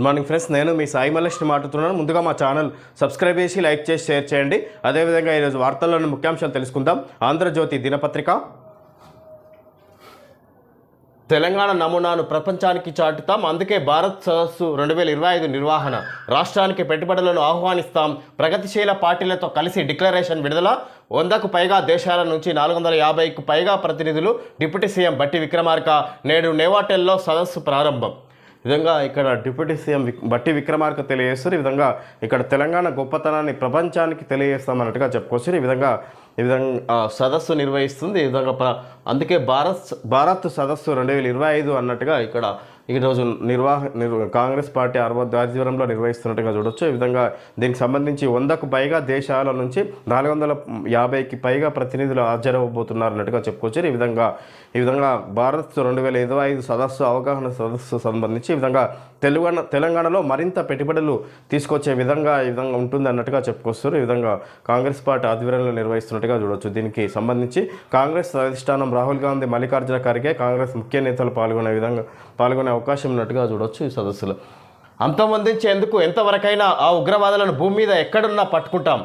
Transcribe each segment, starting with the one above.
Good morning friends నేను మీ సాయి మల్లేష్ని మాట్లాడుతున్నాను. ముందుగా మా ఛానల్ సబ్స్క్రైబ్ చేసి లైక్ చేసి షేర్ చేయండి. అదేవిధంగా ఈరోజు వార్తల్లోని ముఖ్యాంశాలు తెలుసుకుందాం. ఆంధ్రజ్యోతి దినపత్రిక. తెలంగాణ నమూనాను ప్రపంచానికి చాటుతాం. అందుకే భారత్ సదస్సు రెండు వేల ఇరవై ఐదు నిర్వహణ. రాష్ట్రానికి పెట్టుబడులను ఆహ్వానిస్తాం. ప్రగతిశీల పార్టీలతో కలిసి డిక్లరేషన్ విడుదల. వందకు పైగా దేశాల నుంచి నాలుగు వందల యాభైకు పైగా ప్రతినిధులు డిప్యూటీ సీఎం బట్టి విక్రమార్క నేడు నేవాటెల్లో సదస్సు ప్రారంభం. విధంగా ఇక్కడ డిప్యూటీ సీఎం బట్టి విక్రమార్క తెలియజేస్తారు. ఈ విధంగా ఇక్కడ తెలంగాణ గొప్పతనాన్ని ప్రపంచానికి తెలియజేస్తామన్నట్టుగా చెప్పుకోవచ్చు. ఈ విధంగా ఈ విధంగా సదస్సు నిర్వహిస్తుంది. ఈ విధంగా అందుకే భారత్ భారత్ సదస్సు రెండు వేల ఇరవై ఐదు అన్నట్టుగా ఇక్కడ ఈరోజు నిర్వాహ నిర్వ కాంగ్రెస్ పార్టీ అరవై ఆధ్వర్యంలో నిర్వహిస్తున్నట్టుగా చూడొచ్చు. ఈ విధంగా దీనికి సంబంధించి వందకు పైగా దేశాల నుంచి నాలుగు వందల యాభైకి పైగా ప్రతినిధులు హాజరవబోతున్నారు అన్నట్టుగా చెప్పుకోవచ్చు. ఈ విధంగా ఈ విధంగా భారత్ రెండు వేల ఇరవై ఐదు సదస్సు అవగాహన సదస్సు సంబంధించి ఈ విధంగా తెలంగాణ తెలంగాణలో మరింత పెట్టుబడులు తీసుకొచ్చే విధంగా ఈ విధంగా ఉంటుంది అన్నట్టుగా చెప్పుకొస్తారు. ఈ విధంగా కాంగ్రెస్ పార్టీ ఆధ్వర్యంలో నిర్వహిస్తున్నట్టుగా చూడొచ్చు. దీనికి సంబంధించి కాంగ్రెస్ అధిష్టానం రాహుల్ గాంధీ మల్లికార్జున ఖర్గే కాంగ్రెస్ ముఖ్య నేతలు పాల్గొనే విధంగా పాల్గొనే అవకాశం ఉన్నట్టుగా చూడొచ్చు ఈ సదస్సులో. అంతమొందించేందుకు ఎంతవరకైనా ఆ ఉగ్రవాదులను భూమి మీద ఎక్కడున్నా పట్టుకుంటాం.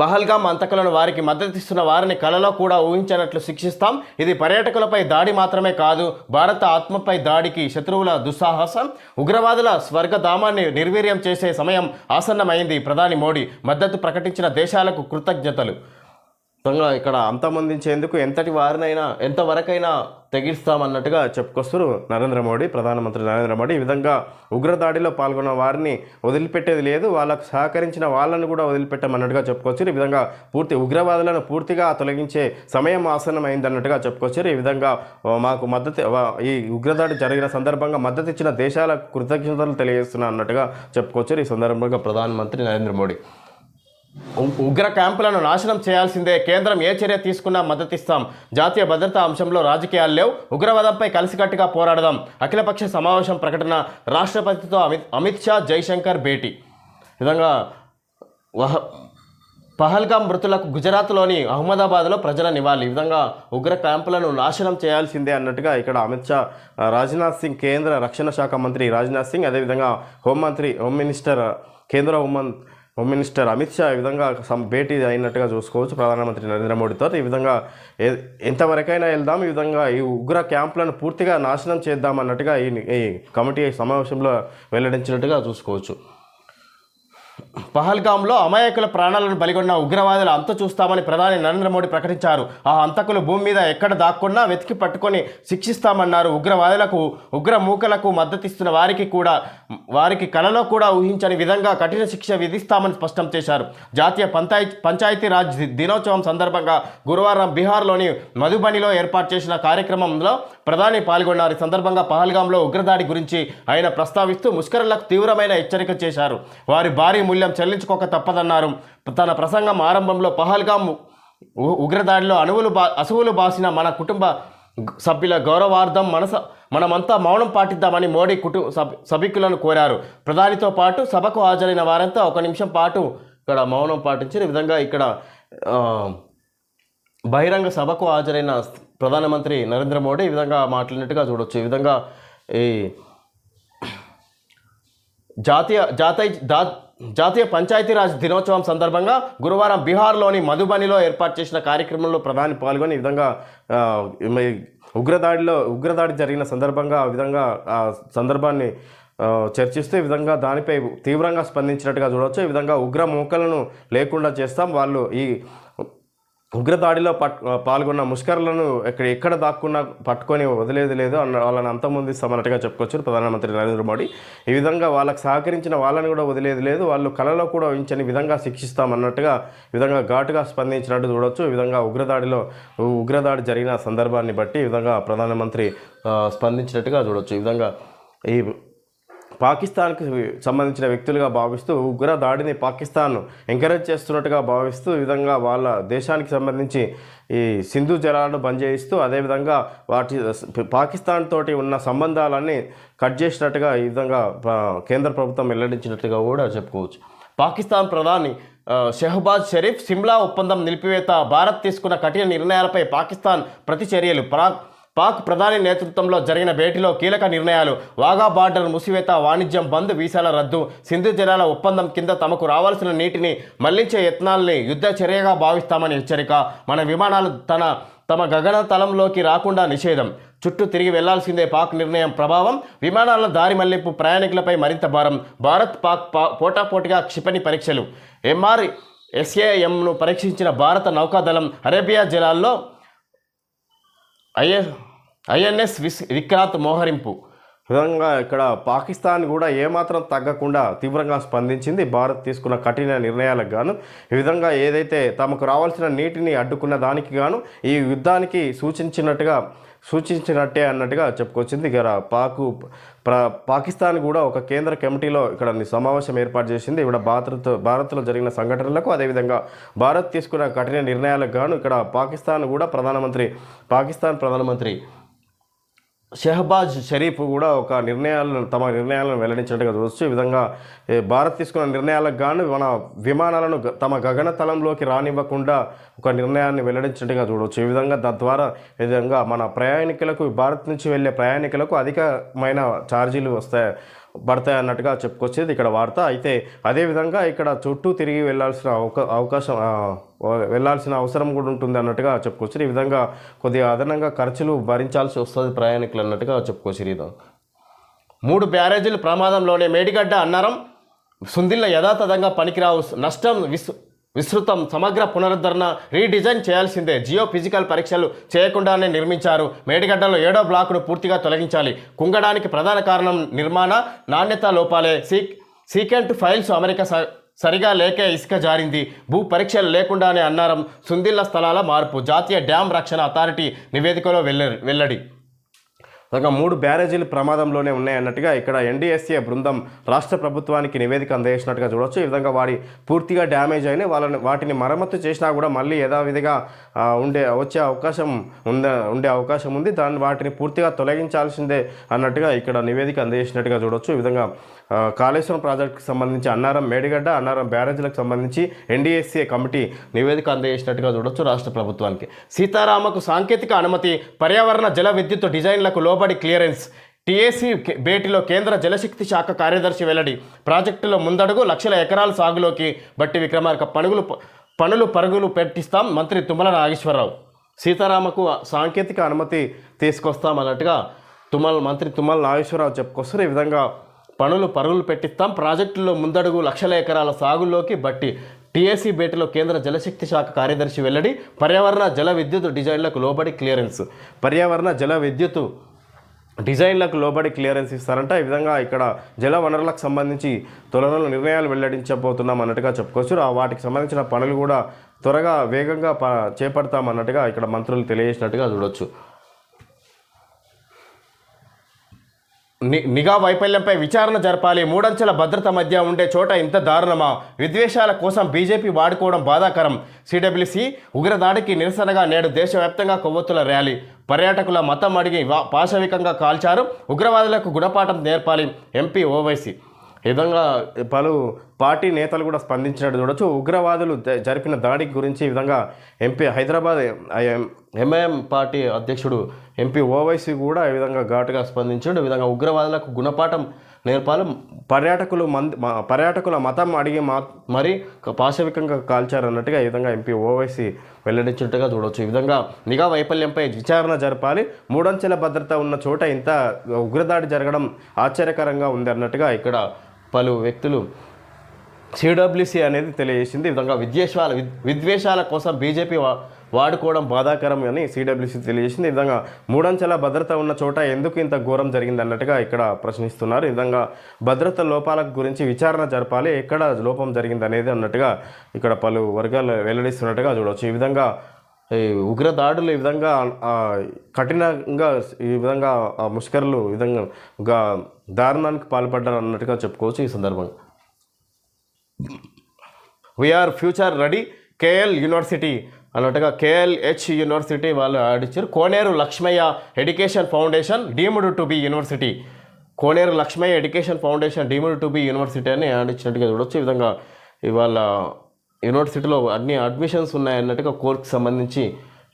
పహల్గామ్ అంతకులను వారికి మద్దతిస్తున్న వారిని కలలో కూడా ఊహించనట్లు శిక్షిస్తాం. ఇది పర్యాటకులపై దాడి మాత్రమే కాదు భారత ఆత్మపై దాడికి శత్రువుల దుస్సాహసం ఉగ్రవాదుల స్వర్గధామాన్ని నిర్వీర్యం చేసే సమయం ఆసన్నమైంది ప్రధాని మోడీ. మద్దతు ప్రకటించిన దేశాలకు కృతజ్ఞతలు. మొత్తంగా ఇక్కడ అంతమందించేందుకు ఎంతటి వారినైనా ఎంతవరకైనా తెగిస్తామన్నట్టుగా చెప్పుకొస్తారు నరేంద్ర మోడీ ప్రధానమంత్రి నరేంద్ర మోడీ ఈ విధంగా ఉగ్రదాడిలో పాల్గొన్న వారిని వదిలిపెట్టేది లేదు. వాళ్ళకు సహకరించిన వాళ్ళను కూడా వదిలిపెట్టమన్నట్టుగా చెప్పుకోవచ్చు ఈ విధంగా పూర్తి ఉగ్రవాదులను పూర్తిగా తొలగించే సమయం ఆసనం అయిందన్నట్టుగా చెప్పుకొచ్చారు. ఈ విధంగా మాకు మద్దతు ఈ ఉగ్రదాడి జరిగిన సందర్భంగా మద్దతు ఇచ్చిన దేశాలకు కృతజ్ఞతలు తెలియజేస్తున్నా అన్నట్టుగా చెప్పుకొచ్చారు. ఈ సందర్భంగా ప్రధానమంత్రి నరేంద్ర మోడీ. ఉగ్ర క్యాంపులను నాశనం చేయాల్సిందే. కేంద్రం ఏ చర్య తీసుకున్నా మద్దతిస్తాం. జాతీయ భద్రతా అంశంలో రాజకీయాలు లేవు. ఉగ్రవాదంపై కలిసికట్టుగా పోరాడదాం. అఖిలపక్ష సమావేశం ప్రకటన రాష్ట్రపతితో అమిత్ అమిత్ షా జైశంకర్ భేటీ. విధంగా వహ పహల్గా మృతులకు గుజరాత్లోని అహ్మదాబాద్లో ప్రజల నివాళి. ఈ విధంగా ఉగ్ర క్యాంపులను నాశనం చేయాల్సిందే అన్నట్టుగా ఇక్కడ అమిత్ షా రాజ్నాథ్ సింగ్ కేంద్ర రక్షణ శాఖ మంత్రి రాజ్నాథ్ సింగ్ అదేవిధంగా హోంమంత్రి హోమ్ మినిస్టర్ కేంద్ర హోంమంత్రి హోమ్ మినిస్టర్ అమిత్ షా ఈ విధంగా భేటీ అయినట్టుగా చూసుకోవచ్చు ప్రధానమంత్రి నరేంద్ర మోడీతో. ఈ విధంగా ఎంతవరకైనా వెళ్దాం ఈ విధంగా ఈ ఉగ్ర క్యాంపులను పూర్తిగా నాశనం చేద్దాం అన్నట్టుగా ఈ ఈ కమిటీ సమావేశంలో వెల్లడించినట్టుగా చూసుకోవచ్చు. పహల్గాంలో అమాయకుల ప్రాణాలను బలిగొన్న ఉగ్రవాదుల అంత చూస్తామని ప్రధాని నరేంద్ర మోడీ ప్రకటించారు. ఆ అంతకులు భూమి మీద ఎక్కడ దాక్కున్నా వెతికి పట్టుకొని శిక్షిస్తామన్నారు. ఉగ్రవాదులకు ఉగ్ర మూకలకు మద్దతిస్తున్న వారికి కూడా వారికి కలలో కూడా ఊహించని విధంగా కఠిన శిక్ష విధిస్తామని స్పష్టం చేశారు. జాతీయ పంచాయతీ పంచాయతీరాజ్ దినోత్సవం సందర్భంగా గురువారం బీహార్లోని మధుబనిలో ఏర్పాటు చేసిన కార్యక్రమంలో ప్రధాని పాల్గొన్నారు. ఈ సందర్భంగా పహల్గాంలో ఉగ్రదాడి గురించి ఆయన ప్రస్తావిస్తూ ముష్కరులకు తీవ్రమైన హెచ్చరిక చేశారు. వారి భారీ మూల్యం చెల్లించుకోక తప్పదన్నారు. తన ప్రసంగం ఆరంభంలో పహల్గాం ఉగ్రదాడిలో అణువులు బా అసువులు బాసిన మన కుటుంబ సభ్యుల గౌరవార్థం మనస మనమంతా మౌనం పాటిద్దామని మోడీ కుటుంబ సభ్ సభికులను కోరారు. ప్రధానితో పాటు సభకు హాజరైన వారంతా ఒక నిమిషం పాటు ఇక్కడ మౌనం పాటించిన విధంగా ఇక్కడ బహిరంగ సభకు హాజరైన ప్రధానమంత్రి నరేంద్ర మోడీ ఈ విధంగా మాట్లాడినట్టుగా చూడొచ్చు. ఈ విధంగా ఈ జాతీయ జాతీయ జాతీయ పంచాయతీరాజ్ దినోత్సవం సందర్భంగా గురువారం బీహార్లోని మధుబనిలో ఏర్పాటు చేసిన కార్యక్రమంలో ప్రధాని పాల్గొని ఈ విధంగా ఉగ్రదాడిలో ఉగ్రదాడి జరిగిన సందర్భంగా ఆ విధంగా ఆ సందర్భాన్ని చర్చిస్తూ ఈ విధంగా దానిపై తీవ్రంగా స్పందించినట్టుగా చూడవచ్చు. ఈ విధంగా ఉగ్ర మూకలను లేకుండా చేస్తాం. వాళ్ళు ఈ ఉగ్రదాడిలో పట్ పాల్గొన్న ముష్కర్లను ఎక్కడ ఎక్కడ దాక్కున్నా పట్టుకొని వదిలేది లేదు అన్న వాళ్ళని అంతమొందిస్తామన్నట్టుగా చెప్పుకోవచ్చు ప్రధానమంత్రి నరేంద్ర మోడీ. ఈ విధంగా వాళ్ళకు సహకరించిన వాళ్ళని కూడా వదిలేది లేదు. వాళ్ళు కళలో కూడా ఊహించని విధంగా శిక్షిస్తామన్నట్టుగా విధంగా ఘాటుగా స్పందించినట్టు చూడొచ్చు. ఈ విధంగా ఉగ్రదాడిలో ఉగ్రదాడి జరిగిన సందర్భాన్ని బట్టి ఈ విధంగా ప్రధానమంత్రి స్పందించినట్టుగా చూడొచ్చు. ఈ విధంగా ఈ పాకిస్తాన్కి సంబంధించిన వ్యక్తులుగా భావిస్తూ ఉగ్ర దాడిని పాకిస్తాన్ ఎంకరేజ్ చేస్తున్నట్టుగా భావిస్తూ విధంగా వాళ్ళ దేశానికి సంబంధించి ఈ సింధు జలాలను బంద్ చేయిస్తూ అదేవిధంగా వాటి పాకిస్తాన్ తోటి ఉన్న సంబంధాలన్నీ కట్ చేసినట్టుగా ఈ విధంగా కేంద్ర ప్రభుత్వం వెల్లడించినట్టుగా కూడా చెప్పుకోవచ్చు. పాకిస్తాన్ ప్రధాని షెహబాజ్ షరీఫ్ సిమ్లా ఒప్పందం నిలిపివేత భారత్ తీసుకున్న కఠిన నిర్ణయాలపై పాకిస్తాన్ ప్రతి చర్యలు పాక్ ప్రధాని నేతృత్వంలో జరిగిన భేటీలో కీలక నిర్ణయాలు. వాగా బార్డర్ మూసివేత వాణిజ్యం బంద్ వీసాల రద్దు. సింధు జలాల ఒప్పందం కింద తమకు రావాల్సిన నీటిని మళ్ళించే యత్నాల్ని యుద్ధ చర్యగా భావిస్తామని హెచ్చరిక. మన విమానాలు తన తమ గగన తలంలోకి రాకుండా నిషేధం. చుట్టూ తిరిగి వెళ్ళాల్సిందే పాక్ నిర్ణయం ప్రభావం. విమానాల దారి మళ్ళింపు ప్రయాణికులపై మరింత భారం. భారత్ పాక్ పోటాపోటీగా క్షిపణి పరీక్షలు. ఎంఆర్ ఎస్ఏఎంను పరీక్షించిన భారత నౌకాదళం అరేబియా జలాల్లో ఐఎస్ ఐఎన్ఎస్ విస్ విక్రాంత్ మోహరింపు. విధంగా ఇక్కడ పాకిస్తాన్ కూడా ఏమాత్రం తగ్గకుండా తీవ్రంగా స్పందించింది. భారత్ తీసుకున్న కఠిన నిర్ణయాలకు గాను ఈ విధంగా ఏదైతే తమకు రావాల్సిన నీటిని అడ్డుకున్న దానికి గాను ఈ యుద్ధానికి సూచించినట్టుగా సూచించినట్టే అన్నట్టుగా చెప్పుకొచ్చింది. ఇక్కడ పాకు ప్ర పాకిస్తాన్ కూడా ఒక కేంద్ర కమిటీలో ఇక్కడ సమావేశం ఏర్పాటు చేసింది. ఇక్కడ భారత్ భారత్లో జరిగిన సంఘటనలకు అదేవిధంగా భారత్ తీసుకున్న కఠిన నిర్ణయాలకు గాను ఇక్కడ పాకిస్తాన్ కూడా ప్రధానమంత్రి పాకిస్తాన్ ప్రధానమంత్రి షెహబాజ్ షరీఫ్ కూడా ఒక నిర్ణయాలను తమ నిర్ణయాలను వెల్లడించినట్టుగా చూడవచ్చు ఈ విధంగా భారత్ తీసుకున్న నిర్ణయాలకు గాను మన విమానాలను తమ గగన తలంలోకి రానివ్వకుండా ఒక నిర్ణయాన్ని వెల్లడించినట్టుగా చూడవచ్చు ఈ విధంగా తద్వారా ఈ విధంగా మన ప్రయాణికులకు భారత్ నుంచి వెళ్ళే ప్రయాణికులకు అధికమైన ఛార్జీలు వస్తాయి. పడతాయి అన్నట్టుగా చెప్పుకొచ్చేది ఇక్కడ వార్త. అయితే అదేవిధంగా ఇక్కడ చుట్టూ తిరిగి వెళ్ళాల్సిన అవకా అవకాశం వెళ్ళాల్సిన అవసరం కూడా ఉంటుంది అన్నట్టుగా చెప్పుకోవచ్చు ఈ విధంగా కొద్దిగా అదనంగా ఖర్చులు భరించాల్సి వస్తుంది ప్రయాణికులు అన్నట్టుగా చెప్పుకోవచ్చు ఇదో మూడు బ్యారేజీలు ప్రమాదంలోనే మేడిగడ్డ అన్నారం సుందిల్ల యథాతథంగా పనికిరావు నష్టం విస్ విస్తృతం సమగ్ర పునరుద్ధరణ రీడిజైన్ చేయాల్సిందే. జియో ఫిజికల్ పరీక్షలు చేయకుండానే నిర్మించారు. మేడిగడ్డలో ఏడో బ్లాకును పూర్తిగా తొలగించాలి. కుంగడానికి ప్రధాన కారణం నిర్మాణ నాణ్యత లోపాలే. సీ సీకెంట్ ఫైల్స్ అమెరికా స- సరిగా లేకే ఇసుక జారింది. భూ పరీక్షలు లేకుండానే అన్నారం సుందిళ్ళ స్థలాల మార్పు. జాతీయ డ్యామ్ రక్షణ అథారిటీ నివేదికలో వెల్లడి. ఒక మూడు బ్యారేజీలు ప్రమాదంలోనే ఉన్నాయన్నట్టుగా ఇక్కడ ఎన్డీఎస్ఏ బృందం రాష్ట్ర ప్రభుత్వానికి నివేదిక అందజేసినట్టుగా చూడొచ్చు. ఈ విధంగా వాడి పూర్తిగా డ్యామేజ్ అయిన వాళ్ళని వాటిని మరమ్మతు చేసినా కూడా మళ్ళీ యథావిధిగా ఉండే వచ్చే అవకాశం ఉంద ఉండే అవకాశం ఉంది. దాన్ని వాటిని పూర్తిగా తొలగించాల్సిందే అన్నట్టుగా ఇక్కడ నివేదిక అందజేసినట్టుగా చూడొచ్చు. ఈ విధంగా కాళేశ్వరం ప్రాజెక్టుకు సంబంధించి అన్నారం మేడిగడ్డ అన్నారం బ్యారేజీలకు సంబంధించి ఎన్డీఎస్సీ కమిటీ నివేదిక అందజేసినట్టుగా చూడొచ్చు రాష్ట్ర ప్రభుత్వానికి. సీతారామకు సాంకేతిక అనుమతి పర్యావరణ జల విద్యుత్ డిజైన్లకు లోబడి క్లియరెన్స్. టీఏసీ భేటీలో కేంద్ర జలశక్తి శాఖ కార్యదర్శి వెల్లడి. ప్రాజెక్టులో ముందడుగు లక్షల ఎకరాల సాగులోకి బట్టి విక్రమార్క పనులు పనులు పరుగులు పెట్టిస్తాం మంత్రి తుమ్మల నాగేశ్వరరావు. సీతారామకు సాంకేతిక అనుమతి తీసుకొస్తాం అన్నట్టుగా తుమ్మల మంత్రి తుమ్మల నాగేశ్వరరావు చెప్పుకొస్తారు. ఈ విధంగా పనులు పరుగులు పెట్టిస్తాం. ప్రాజెక్టుల్లో ముందడుగు లక్షల ఎకరాల సాగులోకి బట్టి టీఏసీ భేటీలో కేంద్ర జలశక్తి శాఖ కార్యదర్శి వెల్లడి. పర్యావరణ జల విద్యుత్ డిజైన్లకు లోబడి క్లియరెన్స్. పర్యావరణ జల విద్యుత్ డిజైన్లకు లోబడి క్లియరెన్స్ ఇస్తారంట. ఈ విధంగా ఇక్కడ జల వనరులకు సంబంధించి త్వరలో నిర్ణయాలు వెల్లడించబోతున్నాం అన్నట్టుగా చెప్పుకోవచ్చు. ఆ వాటికి సంబంధించిన పనులు కూడా త్వరగా వేగంగా ప చేపడతాం అన్నట్టుగా ఇక్కడ మంత్రులు తెలియజేసినట్టుగా చూడొచ్చు. నిఘా వైఫల్యంపై విచారణ జరపాలి. మూడంచెల భద్రత మధ్య ఉండే చోట ఇంత దారుణమా? విద్వేషాల కోసం బీజేపీ వాడుకోవడం బాధాకరం. సిడబ్ల్యూసి ఉగ్రదాడికి నిరసనగా నేడు దేశవ్యాప్తంగా కొవ్వొత్తుల ర్యాలీ. పర్యాటకుల మతం అడిగి వా- పాశవికంగా కాల్చారు. ఉగ్రవాదులకు గుణపాఠం నేర్పాలి. ఎంపీ ఓవైసీ విధంగా పలు పార్టీ నేతలు కూడా స్పందించినట్టు చూడొచ్చు. ఉగ్రవాదులు జరిపిన దాడి గురించి ఈ విధంగా ఎంపీ హైదరాబాద్ ఎంఐఎం పార్టీ అధ్యక్షుడు ఎంపీ ఓవైసీ కూడా ఈ విధంగా ఘాటుగా స్పందించాడు. ఈ విధంగా ఉగ్రవాదులకు గుణపాఠం నేర్పాలి. పర్యాటకులు మంది పర్యాటకుల మతం అడిగి మా మరి పాశవికంగా కాల్చారన్నట్టుగా ఈ విధంగా ఎంపీ ఓవైసీ వెల్లడించినట్టుగా చూడవచ్చు ఈ విధంగా నిఘా వైఫల్యంపై విచారణ జరపాలి. మూడంచెల భద్రత ఉన్న చోట ఇంత ఉగ్రదాడి జరగడం ఆశ్చర్యకరంగా ఉంది అన్నట్టుగా ఇక్కడ పలు వ్యక్తులు సిడబ్ల్యూసీ అనేది తెలియజేసింది. ఈ విధంగా విద్వేషాల విద్వేషాల కోసం బీజేపీ వా వాడుకోవడం బాధాకరం అని సిడబ్ల్యూసి తెలియజేసింది. ఈ విధంగా మూడంచెల భద్రత ఉన్న చోట ఎందుకు ఇంత ఘోరం జరిగింది అన్నట్టుగా ఇక్కడ ప్రశ్నిస్తున్నారు. ఈ విధంగా భద్రత లోపాల గురించి విచారణ జరపాలి ఎక్కడ లోపం జరిగింది అనేది అన్నట్టుగా ఇక్కడ పలు వర్గాలు వెల్లడిస్తున్నట్టుగా చూడవచ్చు ఈ విధంగా ఈ ఉగ్ర దాడులు ఈ విధంగా కఠినంగా ఈ విధంగా ఆ ముష్కరులు ఈ విధంగా దారుణానికి పాల్పడ్డారు అన్నట్టుగా చెప్పుకోవచ్చు ఈ సందర్భంగా. VR future ready KL university అన్నట్టుగా కేఎల్హెచ్ యూనివర్సిటీ వాళ్ళు ఆడిచ్చారు. Koneru Lakshmaiah education foundation deemed to be university. Koneru Lakshmaiah education foundation deemed to be university అని ఆడిచ్చినట్టుగా చూడొచ్చు. ఈ విధంగా ఇవాళ యూనివర్సిటీలో అన్ని అడ్మిషన్స్ ఉన్నాయన్నట్టుగా కోర్సుకి సంబంధించి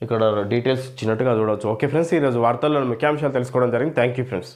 ఇక్కడ డీటెయిల్స్ ఇచ్చినట్టుగా చూడవచ్చు. ఓకే ఫ్రెండ్స్ ఈరోజు వార్తల్లో ముఖ్యాంశాలు తెలుసుకోవడం జరిగింది. Thank you friends.